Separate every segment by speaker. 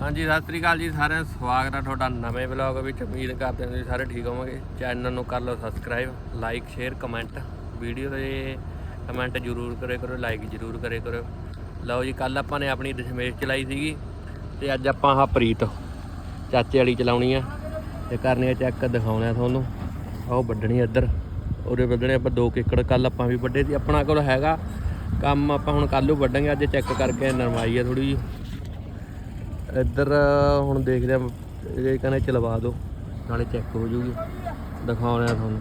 Speaker 1: ਹਾਂਜੀ, ਸਤਿ ਸ੍ਰੀ ਅਕਾਲ ਜੀ ਸਾਰਿਆਂ ਦਾ। ਸਵਾਗਤ ਹੈ ਤੁਹਾਡਾ ਨਵੇਂ ਵਲੌਗ ਵਿੱਚ। ਉਮੀਦ ਕਰਦੇ ਹਾਂ ਤੁਸੀਂ ਸਾਰੇ ਠੀਕ ਹੋਵੋਗੇ। ਚੈਨਲ ਨੂੰ ਕਰ ਲਓ subscribe like share comment video ਦੇ ਕਮੈਂਟ ਜ਼ਰੂਰ ਕਰੇ ਕਰੋ ਲਾਈਕ ਜ਼ਰੂਰ ਕਰੇ ਕਰੋ। ਲਓ ਜੀ ਕੱਲ ਆਪਾਂ ਨੇ ਆਪਣੀ ਦਸ਼ਮੇਸ਼ ਚਲਾਈ ਸੀਗੀ ਤੇ ਅੱਜ ਆਪਾਂ ਆਹ ਪ੍ਰੀਤ ਚਾਚੇ ਵਾਲੀ ਚਲਾਉਣੀ ਆ। ਤੇ ਕਰਨੀ ਆ ਚੈੱਕ ਦਿਖਾਉਣਾ ਤੁਹਾਨੂੰ। ਆਹ ਵੱਢਣੀ ਇੱਧਰ। ਉਹਦੇ ਵੱਢਣੇ ਆਪਾਂ 2 ਏਕੜ ਕੱਲ ਆਪਾਂ ਵੀ ਵੱਢੇ ਸੀ। ਆਪਣਾ ਕੋਲ ਹੈਗਾ ਕੰਮ ਆਪਾਂ ਹੁਣ ਕੱਲ੍ਹ ਨੂੰ ਵੱਢਾਂਗੇ। ਅੱਜ ਚੈੱਕ ਕਰਕੇ ਨਰਮਾਈ ਆ ਥੋੜੀ ਜਿਹੀ। ਇੱਧਰ, ਹੁਣ ਦੇਖਦੇ ਆ ਇਹ ਕਹਿੰਦੇ ਚਲਵਾ ਦਿਓ, ਨਾਲੇ ਚੈੱਕ ਹੋ ਜੂਗੀ। ਦਿਖਾਉਣੇ ਤੁਹਾਨੂੰ।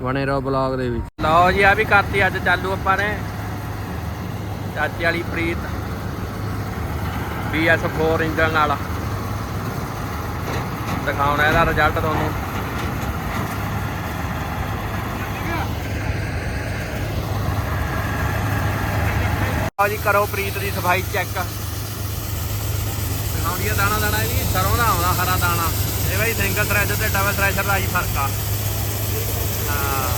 Speaker 1: ਬਣੇ ਰਹੋ ਬਲੌਗ ਦੇ ਵਿੱਚ। ਲਓ ਜੀ ਆ ਵੀ ਕਰਤੀ ਅੱਜ ਚਾਲੂ ਆਪਾਂ ਨੇ। ਚਾਚੇ ਵਾਲੀ ਪ੍ਰੀਤ BS4 ਇੰਜਨ ਨਾਲ। ਦਿਖਾਉਣਾ ਇਹਦਾ ਰਿਜ਼ਲਟ ਤੁਹਾਨੂੰ। ਲਓ ਜੀ, ਕਰੋ ਪ੍ਰੀਤ ਦੀ ਸਫ਼ਾਈ ਚੈੱਕ ਦਿਖਾਉਂਦੀ ਆ ਦਾਣਾ ਦਾਣਾ ਇਹਦੀ ਸਰੋਂ ਦਾ ਆਉਂਦਾ, ਹਰਾ ਦਾਣਾ। ਇਹ ਬਈ ਸਿੰਗਲ ਥ੍ਰੈਡ ਤੇ ਡਬਲ ਥ੍ਰੈਸ਼ਰ ਦਾ ਹੀ ਫ਼ਰਕ ਆ। ਹਾਂ,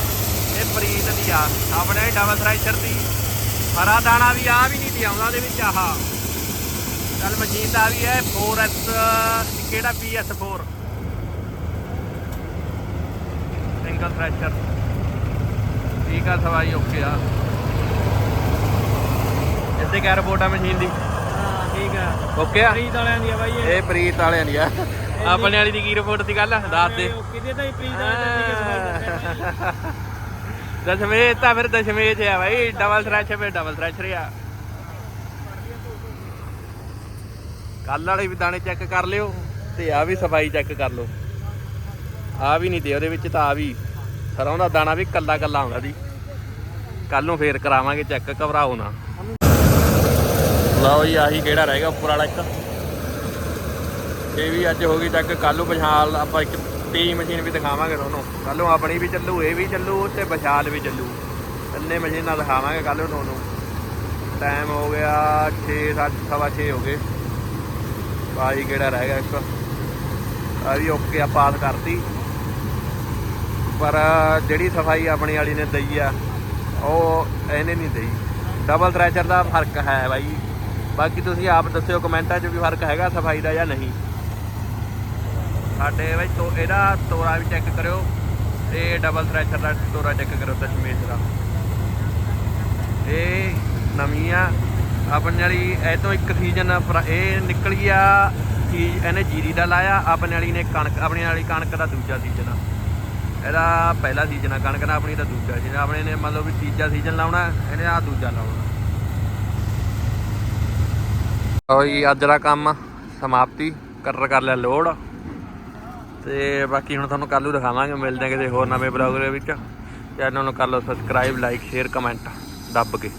Speaker 1: ਇਹ ਪ੍ਰੀਤ ਦੀ ਆ। ਆਪਣੇ ਡਬਲ ਥ੍ਰੈਸ਼ਰ ਦੀ। ਹਰਾ ਦਾਣਾ ਵੀ ਆ ਵੀ ਨਹੀਂ ਦੀ ਆਉਂਦਾ ਉਹਦੇ ਵਿੱਚ ਆਹ। ਚੱਲ ਮਸ਼ੀਨ ਦਾ ਵੀ ਹੈ 4S ਕਿਹੜਾ PS4 ਸਿੰਗਲ ਥ੍ਰੈਸ਼ਰ ਠੀਕ ਆ, ਸਵਾਈ ਓਕੇ ਆ। ਇੱਥੇ ਕੈ ਰਿਪੋਰਟ ਆ ਮਸ਼ੀਨ ਦੀ। ਓਕੇ ਆ।
Speaker 2: ਪ੍ਰੀਤ ਵਾਲਿਆਂ ਦੀ ਆ ਬਾਈ ਇਹ।
Speaker 1: ਇਹ ਪ੍ਰੀਤ ਵਾਲਿਆਂ ਦੀ ਆ। ਆਪਣੇ ਵਾਲੀ ਦੀ ਕੀ ਰਿਪੋਰਟ ਦੀ ਗੱਲ ਦੱਸ ਦੇ।
Speaker 2: ਉਹ ਕਿਤੇ ਤਾਂ ਹੀ ਪ੍ਰੀਤ ਵਾਲਿਆਂ ਦੀ
Speaker 1: ਦਸ਼ਮੇਸ਼ ਤਾਂ ਫਿਰ ਦਸ਼ਮੇਸ਼ ਆ ਭਾਈ ਡਬਲ ਥ੍ਰੈਸ਼ ਫਿਰ ਡਬਲ ਥ੍ਰੈਸ਼ਰ ਆ ਕੱਲ ਵਾਲੇ ਵੀ ਦਾਣੇ ਚੈੱਕ ਕਰ ਲਿਓ ਤੇ ਆ ਵੀ ਸਫ਼ਾਈ ਚੈੱਕ ਕਰ ਲਓ। ਆ ਵੀ ਨਹੀਂ ਦੇ ਉਹਦੇ ਵਿੱਚ ਤਾਂ ਆ ਵੀ ਸਰੋਂ ਦਾ ਦਾਣਾ ਵੀ ਕੱਲਾ ਕੱਲਾ ਆਉਂਦਾ ਦੀ ਕੱਲ ਨੂੰ ਫੇਰ ਕਰਾਵਾਂਗੇ ਚੈੱਕ ਘਬਰਾਓ ਨਾ। ਲਓ ਜੀ, ਆਹੀ ਕਿਹੜਾ ਰਹਿ ਗਿਆ ਉੱਪਰ ਵਾਲਾ ਇੱਕ। ਇਹ ਵੀ ਅੱਜ ਹੋ ਗਈ ਚੈੱਕ ਕੱਲ ਨੂੰ ਪਛਾਲ ਆਪਾਂ ਇੱਕ ਟੀ ਮਸ਼ੀਨ ਵੀ ਦਿਖਾਵਾਂਗੇ ਤੁਹਾਨੂੰ। ਕੱਲ ਨੂੰ ਆਪਣੀ ਵੀ ਚੱਲੂ, ਇਹ ਵੀ ਚੱਲੂ ਤੇ ਵਿਸ਼ਾਲ ਵੀ ਚੱਲੂ। ਇੰਨੇ ਮਸ਼ੀਨਾਂ ਦਿਖਾਵਾਂਗੇ ਕੱਲ ਨੂੰ ਤੁਹਾਨੂੰ। ਟਾਈਮ ਹੋ ਗਿਆ 6 7 ਸਵਾ 6 ਹੋ ਗਏ। ਆਹੀ ਕਿਹੜਾ ਰਹਿ ਗਿਆ ਇੱਕ। ਆ ਵੀ ਓਕੇ ਆ, ਪਾਸ ਕਰਤੀ। ਪਰ ਜਿਹੜੀ ਸਫ਼ਾਈ ਆਪਣੀ ਵਾਲੀ ਨੇ ਦਈ ਆ, ਉਹ ਇਹਨੇ ਨਹੀਂ ਦਈ। ਡਬਲ ਥ੍ਰੈਸ਼ਰ ਦਾ ਫ਼ਰਕ ਹੈ ਬਾਈ। ਬਾਕੀ ਤੁਸੀਂ ਆਪ ਦੱਸਿਓ ਕਮੈਂਟਾਂ 'ਚ ਵੀ ਫ਼ਰਕ ਹੈਗਾ ਸਫ਼ਾਈ ਦਾ ਜਾਂ ਨਹੀਂ। ਸਾਡੇ ਵਿੱਚ ਤੋ ਇਹਦਾ ਤੋਰਾ ਵੀ ਚੈੱਕ ਕਰਿਓ। ਤੇ ਡਬਲ ਥ੍ਰੈਸ਼ਰ ਦਾ ਤੋਰਾ ਚੈੱਕ ਕਰਿਓ ਦਸ਼ਮੇਸ਼ ਦਾ। ਇਹ ਨਵੀਂ ਆ। ਆਪਣੇ ਵਾਲੀ ਇਹ ਤੋਂ ਇੱਕ ਸੀਜ਼ਨ ਇਹ ਨਿਕਲੀ ਆ ਚੀਜ਼ ਇਹਨੇ ਜੀਰੀ ਦਾ ਲਾਇਆ, ਆਪਣੇ ਵਾਲੀ ਨੇ ਕਣਕ ਆਪਣੇ ਵਾਲੀ ਕਣਕ ਦਾ ਦੂਜਾ ਸੀਜ਼ਨ ਆ। ਇਹਦਾ ਪਹਿਲਾ ਸੀਜ਼ਨ ਆ ਕਣਕ ਦਾ, ਆਪਣੀ ਦਾ ਦੂਜਾ ਸੀਜ਼ਨ ਆਪਣੇ ਨੇ ਮੰਨ ਲਓ ਵੀ ਤੀਜਾ ਸੀਜ਼ਨ ਲਾਉਣਾ, ਇਹਨੇ ਆ ਦੂਜਾ ਲਾਉਣਾ। ਲਓ ਜੀ, ਅੱਜ ਦਾ ਕੰਮ ਸਮਾਪਤੀ ਕਰ ਕਰ ਲਿਆ ਲੋਡ। ਤੇ ਬਾਕੀ ਹੁਣ ਤੁਹਾਨੂੰ ਕੱਲ੍ਹ ਨੂੰ ਦਿਖਾਵਾਂਗੇ, ਮਿਲਦੇ ਹਾਂ ਕਿਸੇ ਹੋਰ ਨਵੇਂ ਬਲੌਗ ਦੇ ਵਿੱਚ। ਚੈਨਲ ਨੂੰ ਕਰ ਲਓ ਸਬਸਕ੍ਰਾਈਬ ਲਾਈਕ ਸ਼ੇਅਰ ਕਮੈਂਟ ਦੱਬ ਕੇ।